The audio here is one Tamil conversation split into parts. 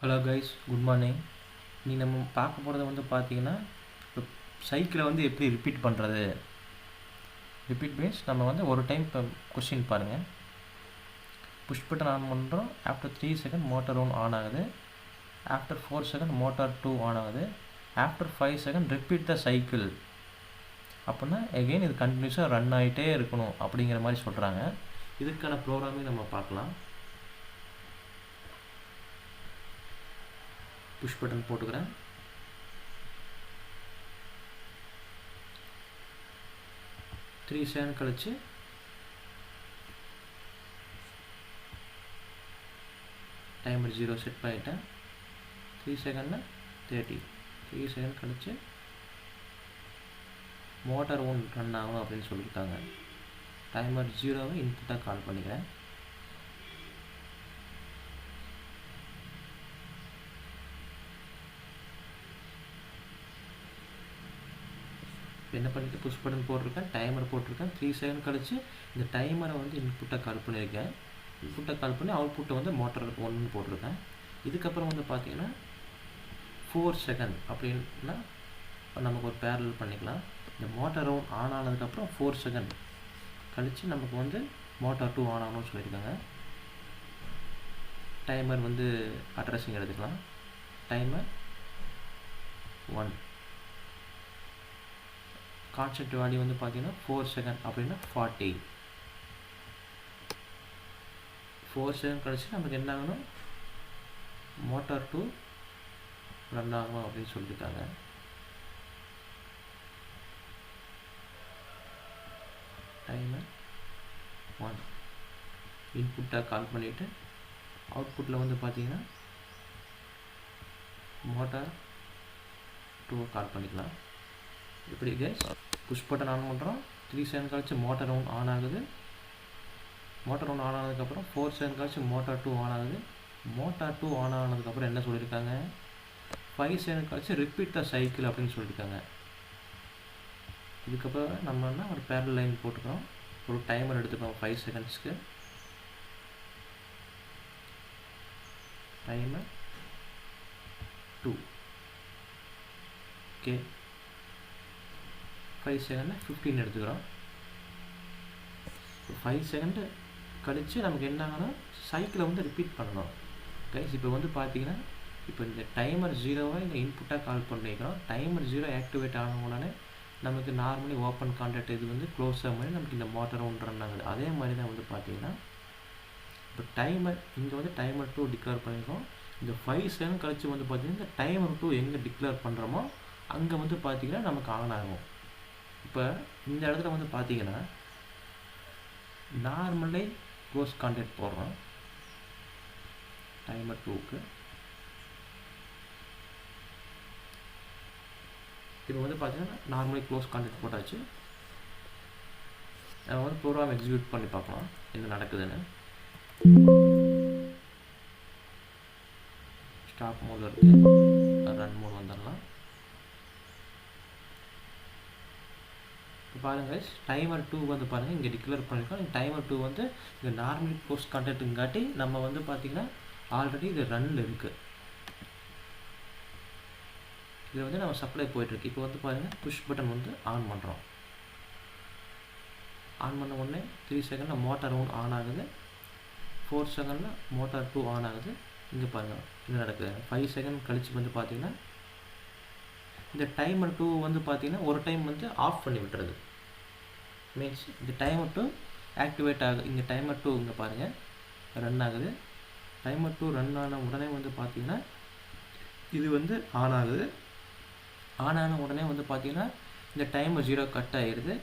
ஹலோ கைஸ் குட் மார்னிங் நீ நம்ம பார்க்க போகிறது வந்து பார்த்தீங்கன்னா இப்போ சைக்கிளை வந்து எப்படி ரிப்பீட் பண்ணுறது ரிப்பீட் மீன்ஸ் நம்ம வந்து ஒரு டைம் இப்போ கொஸ்டின் பாருங்கள் புஷ் பட்டன் ஆன் பண்ணுறோம் after three second motor one on ஆகுது. After four second motor two on ஆகுது. After five second repeat the cycle அப்படின்னா எகெயின் இது கண்டினியூஸாக ரன் ஆகிட்டே இருக்கணும் அப்படிங்கிற மாதிரி சொல்கிறாங்க இதுக்கான ப்ரோக்ராமே நம்ம பார்க்கலாம். புஷ் பட்டன் போட்டுக்கிறேன். த்ரீ செகண்ட் கழிச்சு டைமர் ஜீரோ செட் பண்ணிட்டேன். த்ரீ செகண்டில் தேர்ட்டி த்ரீ செகண்ட் கழிச்சு மோட்டார் ஒன் ரன் ஆகும் அப்படின்னு சொல்லியிருக்காங்க. டைமர் ஜீரோவை இன்புட்டாக கால் பண்ணிக்கிறேன். என்ன பண்ணிட்டு புஷ் பட்டன் போட்டிருக்கேன் டைமர் போட்டிருக்கேன். த்ரீ செகண்ட் கழிச்சு இந்த டைமரை வந்து இன்புட்டை கால் பண்ணியிருக்கேன் இன்புட்டை கால் பண்ணி அவுட்புட்டை வந்து மோட்டர் ஒன்று போட்டிருக்கேன். இதுக்கப்புறம் வந்து பார்த்தீங்கன்னா ஃபோர் செகண்ட் அப்படின்னா நமக்கு ஒரு பேரல் பண்ணிக்கலாம். இந்த மோட்டார் ஒன் ஆன் ஆனதுக்கப்புறம் ஃபோர் செகண்ட் கழித்து நமக்கு வந்து மோட்டார் டூ ஆன் ஆகணும்னு சொல்லியிருக்காங்க. டைமர் வந்து அட்ரஸிங் எடுத்துக்கலாம். டைமர் ஒன் கான்செப்ட் வேல்யூ வந்து பார்த்தீங்கன்னா ஃபோர் செகண்ட் அப்படின்னா ஃபார்ட்டி ஃபோர் செகண்ட் கழிச்சு நமக்கு என்ன ஆகணும்? மோட்டார் டூ ரன் ஆகும் அப்படின்னு சொல்லியிருக்காங்க டைமு ஒன் இன்புட்டாக கால் பண்ணிவிட்டு அவுட்புட்டில் வந்து பார்த்தீங்கன்னா மோட்டார் டூவை கால் பண்ணிக்கலாம். எப்படி கேஸ் புஷ் பட்டன் ஆன் பண்ணுறோம் த்ரீ செகண்ட் கழிச்சு மோட்டார் ஒன் ஆன் ஆகுது. மோட்டார் ஒன் ஆன் ஆனதுக்கப்புறம் ஃபோர் செகண்ட் கழிச்சு மோட்டார் டூ ஆன் ஆகுது. மோட்டார் டூ ஆன் ஆனதுக்கப்புறம் என்ன சொல்லியிருக்காங்க? ஃபைவ் செகண்ட் கழிச்சு ரிப்பீட் த சைக்கிள் அப்படின்னு சொல்லியிருக்காங்க. இதுக்கப்புறம் நம்ம என்ன ஒரு பேரல் லைன் போட்டுக்கிறோம். ஒரு டைமர் எடுத்துக்கிறோம் five செகண்ட்ஸ்க்கு timer two okay five second fifteen எடுத்துக்கிறோம். ஃபைவ் செகண்டு கழித்து நமக்கு என்ன ஆகணும்? சைக்கிளை வந்து ரிப்பீட் பண்ணணும். கைஸ் இப்போ வந்து பார்த்தீங்கன்னா இப்போ இந்த டைமர் ஜீரோவை இந்த இன்புட்டாக கால் பண்ணிக்கிறோம் டைமர் ஜீரோ ஆக்டிவேட் ஆன உடனே நமக்கு நார்மலி ஓப்பன் கான்டாக்ட் இது வந்து க்ளோஸ் ஆக மாதிரி நமக்கு இந்த மோட்டர் ஒன்று ரன் ஆகுது. அதே மாதிரி தான் வந்து பார்த்தீங்கன்னா இப்போ டைமர் இங்கே வந்து டைமர் டூ டிக்ளேர் பண்ணியிருக்கோம் இந்த ஃபைவ் செகண்ட் கழித்து வந்து பார்த்தீங்கன்னா இந்த டைமர் டூ எங்கே டிக்ளேர் பண்ணுறோமோ அங்கே வந்து பார்த்தீங்கன்னா நமக்கு ஆன் ஆகும். இப்போ இந்த இடத்துல வந்து பார்த்தீங்கன்னா நார்மலே க்ளோஸ் கான்டாக்ட் போடுறோம். டைமர் டூக்கு இப்போ வந்து பார்த்தீங்கன்னா நார்மலி க்ளோஸ் கான்டாக்ட் போட்டாச்சு. நம்ம வந்து ப்ரோக்ராம் எக்ஸிக்யூட் பண்ணி பார்க்கலாம் என்ன நடக்குதுன்னு. ஸ்டாப் மோடில் இருக்குது ரன் மோட் வந்துடலாம். பாருங்கள் டைமர் டூ வந்து பாருங்கள் இங்கே டிக்ளேர் பண்ணியிருக்கோம் டைமர் டூ வந்து இது நார்மல் கோர்ஸ் கான்டாக்ட்டுங்காட்டி நம்ம வந்து பார்த்திங்கன்னா ஆல்ரெடி இது ரன்னில் இருக்குது இது வந்து நம்ம சப்ளை போயிட்டுருக்கு இப்போ வந்து பாருங்கள் புஷ் பட்டன் வந்து ஆன் பண்ணுறோம் ஆன் பண்ண உடனே த்ரீ செகண்டில் மோட்டார் ஒன் ஆன் ஆகுது. ஃபோர் செகண்டில் மோட்டார் டூ ஆன் ஆகுது. இங்கே பாருங்கள் இது நடக்குது? ஃபைவ் செகண்ட் கழித்து வந்து பார்த்திங்கன்னா இந்த டைமர் டூ வந்து பார்த்திங்கன்னா ஒரு டைம் வந்து ஆஃப் பண்ணி விட்டுறது மீன்ஸ் இந்த டைமர் டூ ஆக்டிவேட் ஆகுது இங்கே டைமர் டூ இங்கே பாருங்கள் ரன் ஆகுது. டைமர் டூ ரன் ஆன உடனே வந்து பார்த்தீங்கன்னா இது வந்து ஆன் ஆகுது. ஆன் ஆன உடனே வந்து பார்த்தீங்கன்னா இந்த டைமர் ஜீரோ கட் ஆயிடுது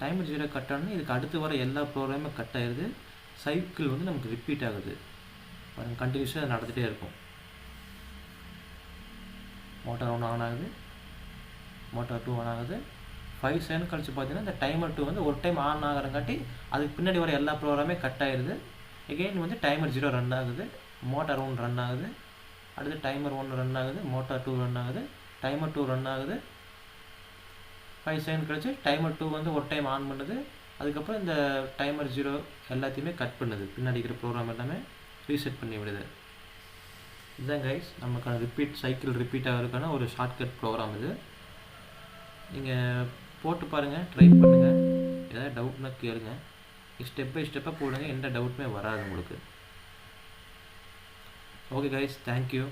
டைமர் ஜீரோ கட் ஆனால் இதுக்கு அடுத்து வர எல்லா ப்ரோக்ராமும் கட் ஆயிடுது சைக்கிள் வந்து நமக்கு ரிப்பீட் ஆகுது. பாருங்க கண்டினியூஸாக நடந்துகிட்டே இருக்கும். மோட்டார் ஒன்று ஆன் ஆகுது. மோட்டார் டூ ஆன் ஆகுது. ஃபைவ் செகண்ட் கழிச்சு பார்த்தீங்கன்னா இந்த டைமர் டூ வந்து ஒரு டைம் ஆன் ஆகிறங்காட்டி அதுக்கு பின்னாடி வர எல்லா ப்ரோக்ராமே கட் ஆயிடுது எகெயின் வந்து டைமர் ஜீரோ ரன் ஆகுது மோட்டார் ஒன் ரன் ஆகுது அடுத்து டைமர் ஒன்று ரன் ஆகுது மோட்டார் டூ ரன் ஆகுது டைமர் டூ ரன் ஆகுது. ஃபைவ் செகண்ட் கழிச்சு டைமர் டூ வந்து ஒரு டைம் ஆன் பண்ணுது. அதுக்கப்புறம் இந்த டைமர் ஜீரோ எல்லாத்தையுமே கட் பண்ணுது. பின்னாடி இருக்கிற ப்ரோக்ராம் எல்லாமே ரீசெட் பண்ணி விடுது. இதுதான் கைஸ் நமக்கான ரிப்பீட் சைக்கிள் ரிப்பீட் ஆகிறதுக்கான ஒரு ஷார்ட்கட் ப்ரோக்ராம் இது. நீங்கள் போட்டு பாருங்கள் ட்ரை பண்ணுங்கள் ஏதாவது டவுட்னா கேளுங்க. ஸ்டெப் பை ஸ்டெப்பாக போடுங்க எந்த டவுட்டுமே வராது உங்களுக்கு. Okay guys thank you